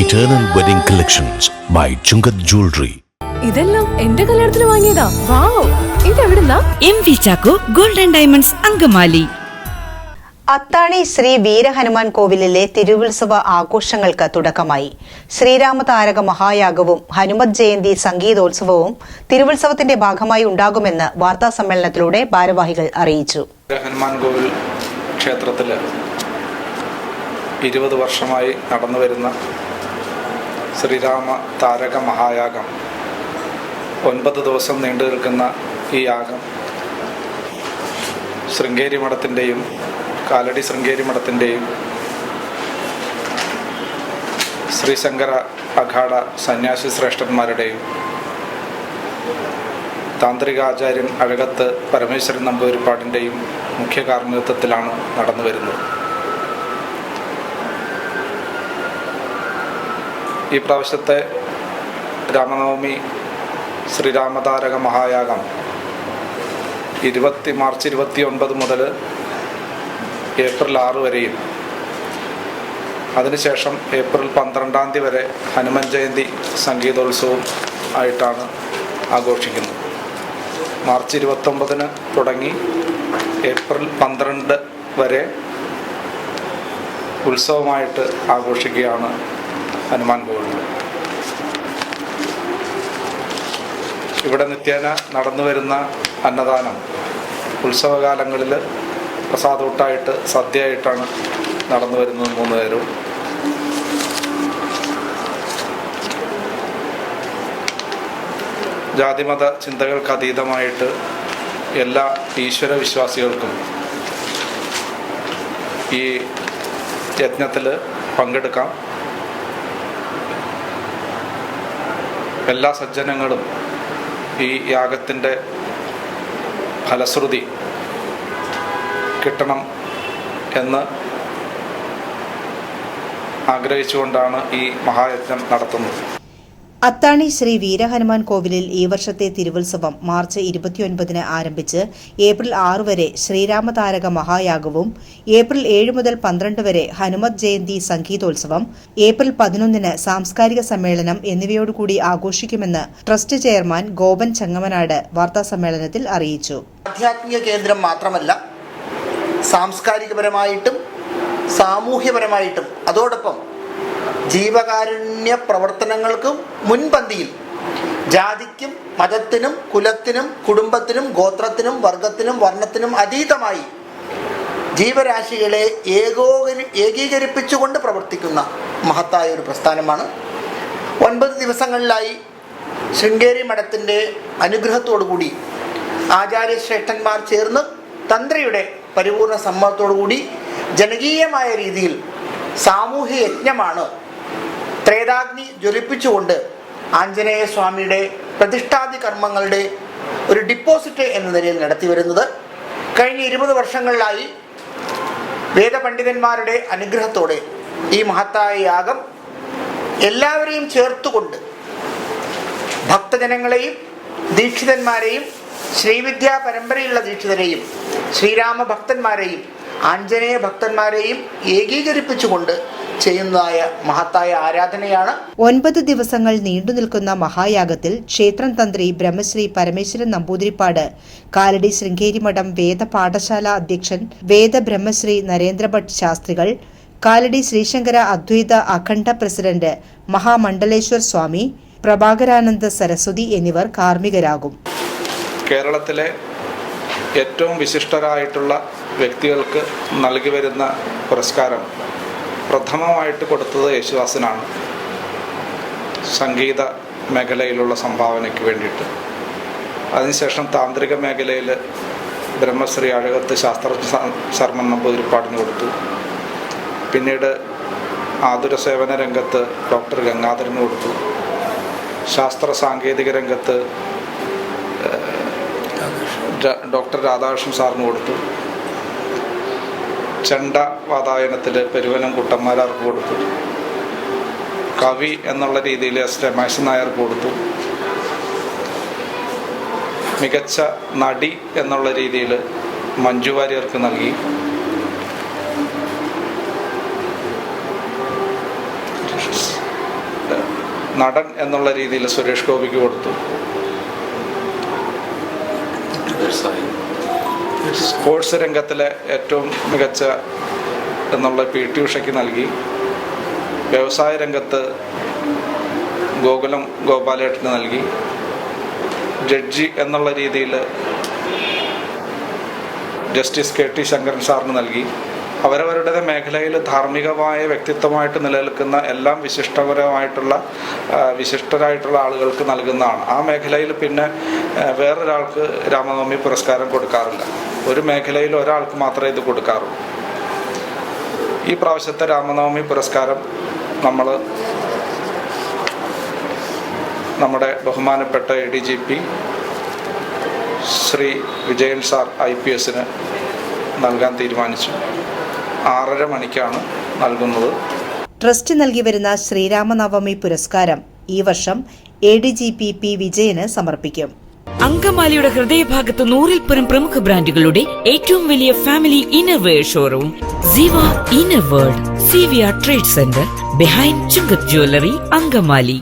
Eternal wedding collections by Chungath jewellery ഇതെല്ലാം എന്റെ കല്യാണത്തിന് വാങ്ങിയതാ. Wow ഇതെവിടുന്നാ? M V Chacko golden diamonds Angamaly. Athani Shri Veerahanuman കോവിലിലെ തിരുവുത്സവ ആഘോഷങ്ങൾക്ക് തുടക്കമായി. ശ്രീരാമതാരക മഹായാഗവും ഹനുമത് ജയന്തി സംഗീതോത്സവവും തിരുവുത്സവത്തിന്റെ ഭാഗമായി ഉണ്ടാകുമെന്ന് വാർത്താ സമ്മേളനത്തിലൂടെ ഭാരവാഹികൾ അറിയിച്ചു. ഹനുമാൻ കോവിൽ ക്ഷേത്രത്തിൽ ഇരുപത് വർഷമായി നടന്നു വരുന്ന ശ്രീരാമ താരക മഹായാഗം. ഒൻപത് ദിവസം നീണ്ടു നിൽക്കുന്ന ഈ യാഗം ശൃംഗേരി മഠത്തിന്റെയും കാലടി ശൃംഗേരി മഠത്തിന്റെയും ശ്രീശങ്കര അഖാഡ സന്യാസി ശ്രേഷ്ഠന്മാരുടെയും താന്ത്രികാചാര്യൻ അഴകത്ത് പരമേശ്വരൻ നമ്പൂതിരിപ്പാടിന്റെയും മുഖ്യ കാർമ്മികത്വത്തിലാണ് നടന്നു വരുന്നത് ഈ പ്രാവശ്യത്തെ രാമനവമി ശ്രീരാമതാരക മഹായാഗം. ഇരുപത്തി മാർച്ച് ഇരുപത്തി ഒൻപത് മുതൽ ഏപ്രിൽ ആറ് വരെയും. അതിനുശേഷം ഏപ്രിൽ പന്ത്രണ്ടാം തീയതി വരെ ഹനുമൻ ജയന്തി സംഗീതോത്സവം ആയിട്ടാണ് ആഘോഷിക്കുന്നത്. മാർച്ച് ഇരുപത്തൊമ്പതിന് തുടങ്ങി ഏപ്രിൽ പന്ത്രണ്ട് വരെ ഉത്സവമായിട്ട് ആഘോഷിക്കുകയാണ് ഹനുമാൻ കോവിലുണ്ട് ഇവിടെ നിത്യേന നടന്നു വരുന്ന അന്നദാനം ഉത്സവകാലങ്ങളിൽ പ്രസാദൂട്ടായിട്ട് സദ്യയായിട്ടാണ് നടന്നു വരുന്നത് മൂന്ന് പേരും. ജാതിമത ചിന്തകൾക്ക് അതീതമായിട്ട് എല്ലാ ഈശ്വര വിശ്വാസികൾക്കും ഈ യജ്ഞത്തിൽ പങ്കെടുക്കാം. എല്ലാ സജ്ജനങ്ങളും ഈ യാഗത്തിന്റെ ഫലശ്രുതി കിട്ടണം എന്ന് ആഗ്രഹിച്ചുകൊണ്ടാണ് ഈ മഹായജ്ഞം നടത്തുന്നത്. അത്താണി ശ്രീ വീരഹനുമാൻ കോവിലിൽ ഈ വർഷത്തെ തിരുവുത്സവം മാർച്ച് ഇരുപത്തിയൊൻപതിന് ആരംഭിച്ച് ഏപ്രിൽ ആറ് വരെ ശ്രീരാമതാരക മഹായാഗവും ഏപ്രിൽ ഏഴ് മുതൽ പന്ത്രണ്ട് വരെ ഹനുമത് ജയന്തി സംഗീതോത്സവം ഏപ്രിൽ പതിനൊന്നിന് സാംസ്കാരിക സമ്മേളനം എന്നിവയോടുകൂടി ആഘോഷിക്കുമെന്ന് ട്രസ്റ്റ് ചെയർമാൻ ഗോപൻ ചങ്ങമനാട് വാർത്താസമ്മേളനത്തിൽ അറിയിച്ചു. ആധ്യാത്മിക കേന്ദ്രം മാത്രമല്ല സാംസ്കാരികപരമായിട്ടും സാമൂഹ്യപരമായിട്ടും അതോടൊപ്പം ജീവകാരുണ്യ പ്രവർത്തനങ്ങൾക്കും മുൻപന്തിയിൽ ജാതിക്കും മതത്തിനും കുലത്തിനും കുടുംബത്തിനും ഗോത്രത്തിനും വർഗത്തിനും വർണത്തിനും അതീതമായി ജീവരാശികളെ ഏകോകരി ഏകീകരിപ്പിച്ചുകൊണ്ട് പ്രവർത്തിക്കുന്ന മഹത്തായ ഒരു പ്രസ്ഥാനമാണ്. ഒൻപത് ദിവസങ്ങളിലായി ശൃംഗേരി മഠത്തിന്റെ അനുഗ്രഹത്തോടുകൂടി ആചാര്യശ്രേഷ്ഠന്മാർ ചേർന്ന് തന്ത്രിയുടെ പരിപൂർണ സമ്മതത്തോടുകൂടി ജനകീയമായ രീതിയിൽ സാമൂഹ്യ യജ്ഞമാണ് ത്രേതാഗ്നി ജ്വലിപ്പിച്ചുകൊണ്ട് ആഞ്ജനേയ സ്വാമിയുടെ പ്രതിഷ്ഠാദി കർമ്മങ്ങളുടെ ഒരു ഡിപ്പോസിറ്റ് എന്ന നിലയിൽ നടത്തി വരുന്നത്. കഴിഞ്ഞ ഇരുപത് വർഷങ്ങളിലായി വേദപണ്ഡിതന്മാരുടെ അനുഗ്രഹത്തോടെ ഈ മഹത്തായ യാഗം എല്ലാവരെയും ചേർത്തുകൊണ്ട് ഭക്തജനങ്ങളെയും ദീക്ഷിതന്മാരെയും ശ്രീവിദ്യാ പരമ്പരയുള്ള ദീക്ഷിതരെയും ശ്രീരാമ ഭക്തന്മാരെയും ആഞ്ജനേയ ഭക്തന്മാരെയും ഏകീകരിപ്പിച്ചുകൊണ്ട് ചെയ്യുന്നതായ മഹത്തായ ആരാധനയാണ്. ഒൻപത് ദിവസങ്ങൾ നീണ്ടു നിൽക്കുന്ന മഹായാഗത്തിൽ ക്ഷേത്രം തന്ത്രി ബ്രഹ്മശ്രീ പരമേശ്വരൻ നമ്പൂതിരിപ്പാട് കാലടി ശൃംഗേരി മഠം വേദ പാഠശാല അധ്യക്ഷൻ വേദ ബ്രഹ്മശ്രീ നരേന്ദ്രഭട്ട് ശാസ്ത്രികൾ കാലടി ശ്രീശങ്കര അദ്വൈത അഖണ്ഡ പ്രസിഡന്റ് മഹാമണ്ഡലേശ്വർ സ്വാമി പ്രഭാകരാനന്ദ സരസ്വതി എന്നിവർ കാർമ്മികരാകും. കേരളത്തിലെ ഏറ്റവും വിശിഷ്ടരായിട്ടുള്ള വ്യക്തികൾക്ക് നൽകി വരുന്ന പുരസ്കാരം പ്രഥമമായിട്ട് കൊടുത്തത് യേശുദാസിനാണ്. സംഗീത മേഖലയിലുള്ള സംഭാവനയ്ക്ക് വേണ്ടിയിട്ട്. അതിനുശേഷം താന്ത്രിക മേഖലയിൽ ബ്രഹ്മശ്രീ അഴകത്ത് ശാസ്ത്ര ശർമ്മൻ നമ്പൂതിരിപ്പാടിന് കൊടുത്തു. പിന്നീട് ആതുര സേവന രംഗത്ത് ഡോക്ടർ ഗംഗാധരന് കൊടുത്തു. ശാസ്ത്ര സാങ്കേതിക രംഗത്ത് ഡോക്ടർ രാധാകൃഷ്ണൻ സാറിന് കൊടുത്തു. ചെണ്ട വാതായനത്തിൽ പെരുവനം കുട്ടന്മാരാർക്ക് കൊടുത്തു. കവി എന്നുള്ള രീതിയിൽ എസ് രമേശൻ നായർക്ക് കൊടുത്തു. മികച്ച നടി എന്നുള്ള രീതിയിൽ മഞ്ജു വാര്യർക്ക് നൽകി. നടൻ എന്നുള്ള രീതിയിൽ സുരേഷ് ഗോപിക്ക് കൊടുത്തു. സ്പോർട്സ് രംഗത്തിലെ ഏറ്റവും മികച്ച എന്നുള്ള പി ടി ഉഷയ്ക്ക് നൽകി. വ്യവസായ രംഗത്ത് ഗോകുലം ഗോപാലേട്ടന് നൽകി. ജഡ്ജി എന്നുള്ള രീതിയിൽ ജസ്റ്റിസ് കെ ടി ശങ്കരൻ സാറിന് നൽകി. അവരവരുടെ മേഖലയിൽ ധാർമ്മികമായ വ്യക്തിത്വമായിട്ട് നിലനിൽക്കുന്ന എല്ലാം വിശിഷ്ടപരമായിട്ടുള്ള വിശിഷ്ടരായിട്ടുള്ള ആളുകൾക്ക് നൽകുന്നതാണ്. ആ മേഖലയിൽ പിന്നെ വേറൊരാൾക്ക് രാമനവമി പുരസ്കാരം കൊടുക്കാറില്ല. ഒരു മേഖലയിൽ ഒരാൾക്ക് മാത്രമേ ഇത് കൊടുക്കാറുള്ളൂ. ഈ പ്രാവശ്യത്തെ രാമനവമി പുരസ്കാരം നമ്മൾ നമ്മുടെ ബഹുമാനപ്പെട്ട A D G P Shri Vijayan sir I P എസിന് നൽകാൻ തീരുമാനിച്ചു. ആറര മണിക്കാണ് നൽകുന്നത്. ട്രസ്റ്റ് നൽകി വരുന്ന ശ്രീരാമനവമി പുരസ്കാരം ഈ വർഷം A D G P P വിജയന് സമർപ്പിക്കും. അങ്കമാലിയുടെ ഹൃദയഭാഗത്ത് നൂറിൽ പരം പ്രമുഖ ബ്രാൻഡുകളുടെ ഏറ്റവും വലിയ family innerwear showroom Ziva inner world severe trade centre behind Chungath jewellery Angamaly.